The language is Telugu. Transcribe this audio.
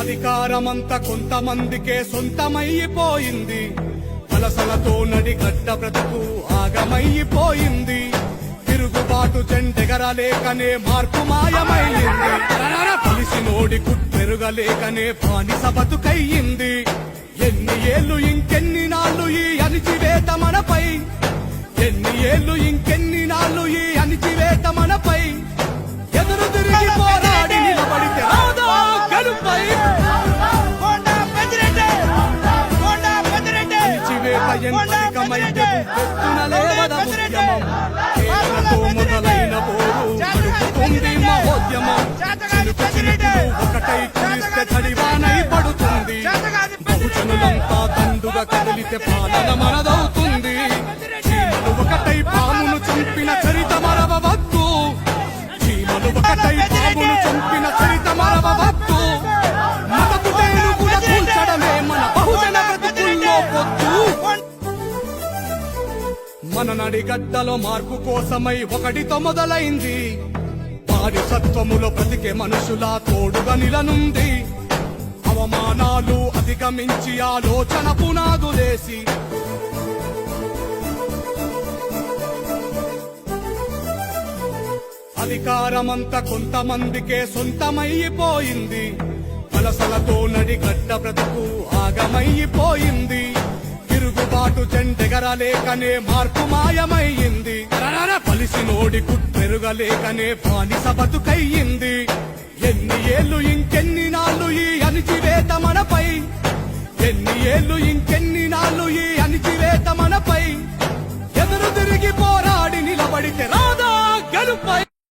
అధికారమంతా కొంతమందికే సొంతమైపోయింది. వలసలతో నడిగడ్డ బ్రతుకు ఆగమైపోయింది. తిరుగుబాటు జెండెగరలేకనే మార్పు మాయమైంది. కలిసి నోడి కుట్టెరుగలేకనే బానిస బతుకయ్యింది. ఎంతకమైతే ఎత్తున లేవద ఉద్యమం కేరళతో మొదలైన పోరు నడుపుతుంది మహోద్యమం. చిలుకు చిలుకులు ఒకటై కురిస్తే పడుతుంది. బహుజనులంతా దండుగా కదిలితే పాలన మనదవుతుంది. మన నడిగడ్డలో మార్పు కోసమై ఒకటితో మొదలైంది. వారి సత్వములో బ్రతికే మనుషుల తోడుగా నిలనుంది. అవమానాలు అధిగమించి ఆలోచన పునాదులేసి. అధికారమంతా కొంతమందికే సొంతమైపోయింది. వలసలతో నడిగడ్డ బ్రతుకు ఆగమైపోయింది. పెరగలేకనే మార్పు మాయమైంది పలిసి నోడి పెరగలేకనే బానిస బతుకయ్యింది. ఎన్ని ఏళ్ళు ఇంకెన్ని నాళ్ళు ఈ అణిచివేత మనపై? ఎన్ని ఏళ్ళు ఇంకెన్ని నాళ్ళు ఈ అణిచివేత మనపై? ఎదురు తిరిగి పోరాడి నిలబడితే రాదా గెలుపై.